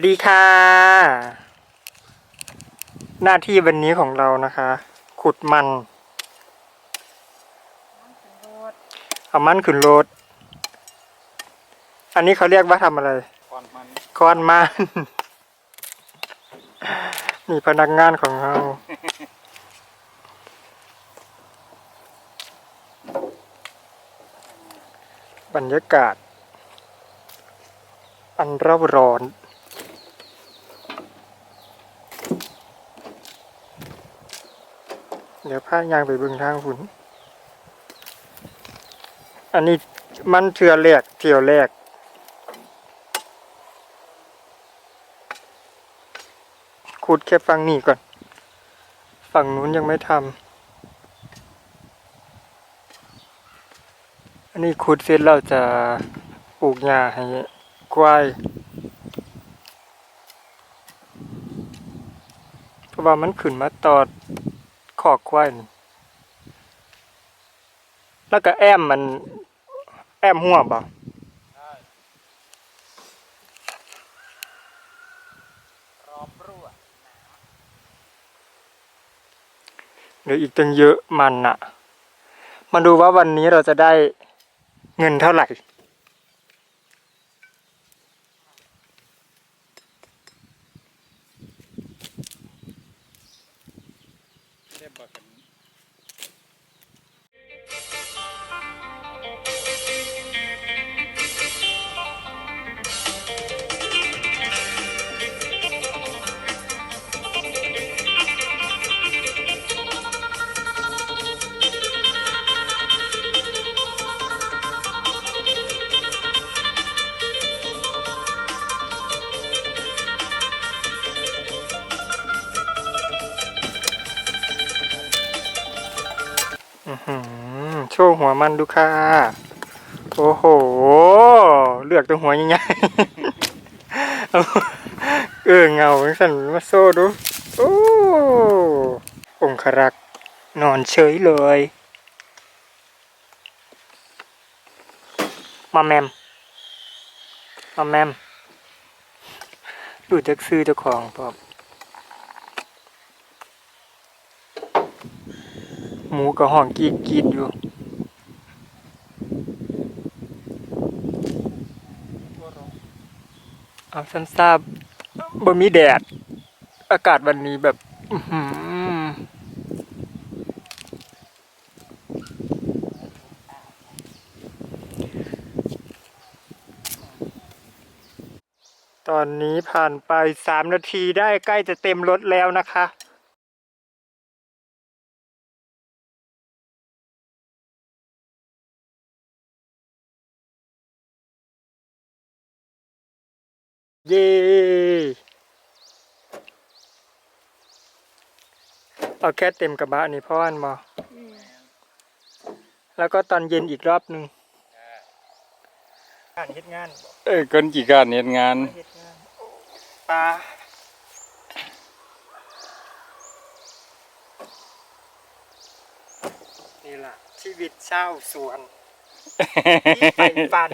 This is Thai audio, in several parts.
วัสดีค่ะ หน้าที่วันนี้ของเรานะคะ ขุดมัน เอามันขึ้นรถอันนี้เขาเรียกว่าทำอะไรก่อนมันก้อนมันนี่พนักงานของเราบรรยากาศ อันเร่าร้อน เดี๋ยวพายางไปเบิ่งทางฝุ่น อันนี้มันเทือแรกเที่ยวแรก ขุดแค่ฝั่งนี้ก่อน ฝั่งนู้นยังไม่ทำ อันนี้ขุดเสร็จเราจะปลูกหญ้าให้ควายเพราะว่ามันขึ้นมาตอด อกควายนี่แล้วก็แอมมัน แอมหัวบ่รอบรั่วเหลืออีกตั้งเยอะมันอะมาดูว่าวันนี้เราจะได้เงินเท่าไหร่ เโชว์หัวมันดูค่ะ โอ้โห เลือกตัวหัวใหญ่ๆเออเงาสั่นมาโซ่ดู โอ้องครักษ์นอนเฉยเลย มาแมม มาแมม ดูจักซื้อเจ้าของพร้อม หมูกับห้องกรีดกรีดอยู่เอาซ้ำซาบบ่มีแดด อากาศวันนี้แบบอตอนนี้ผ่านไปสามนาทีได้ใกล้จะเต็มรถแล้วนะคะ เย่เอาแค่เต็มกระบะนี่พ่ออันมาแล้วก็ตอนเย็นอีกรอบหนึ่งงานเฮ็ดงานบอกเอ้ยคนกี่การเห็นงานเฮ็ดงานปลานี่ล่ะชีวิตเช่าวสวนที่ไปฝัน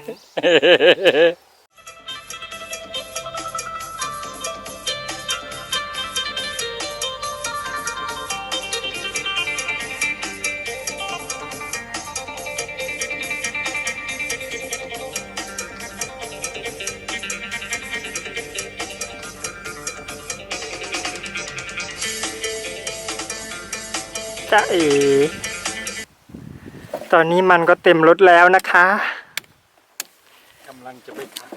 จ้าเอ๋ตอนนี้มันก็เต็มรถแล้วนะคะกำลังจะไปขาย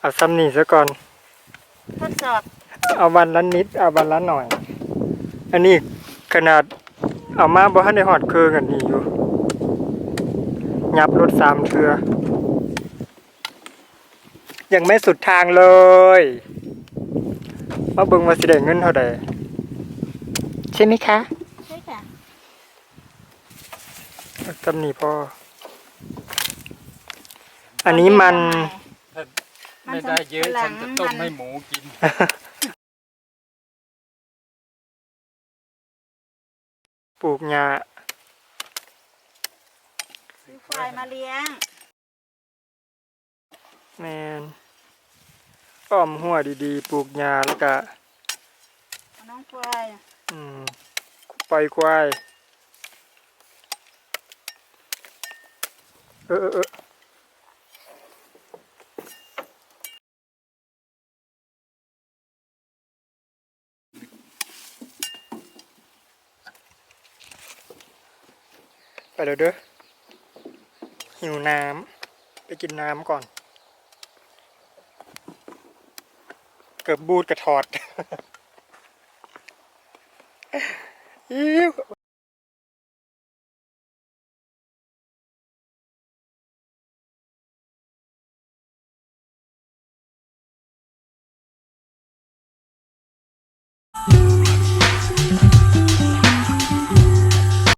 เอาซ้ำนี่ซะก่อน ทดสอบเอาวันละนิด เอาวันละหน่อย อันนี้ขนาดเอามาบ่ทันได้หอดเครื่องกันนี่อยู่ ยับรถสามเทือ ยังไม่สุดทางเลยมาเบิ่งว่าสิได้เงินเท่าใดใช่ไหมคะใช่ค่ะ เอาซ้ำนี่พ่ออันนี้มัน ไม่ได้เยอะฉันจะต้มให้หมูกิน ปลูกหญ้าซื้อควายมาเลี้ยง แมนอ้อมหัวดีๆ ปลูกหญ้าแล้วก็เอาน้องควาย อืมปล่อยควาย เออ เออเออไปเดี๋ยวเด้อหิวน้ำไปกินน้ำก่อน เกือบบูดกระถอดอิ๊ว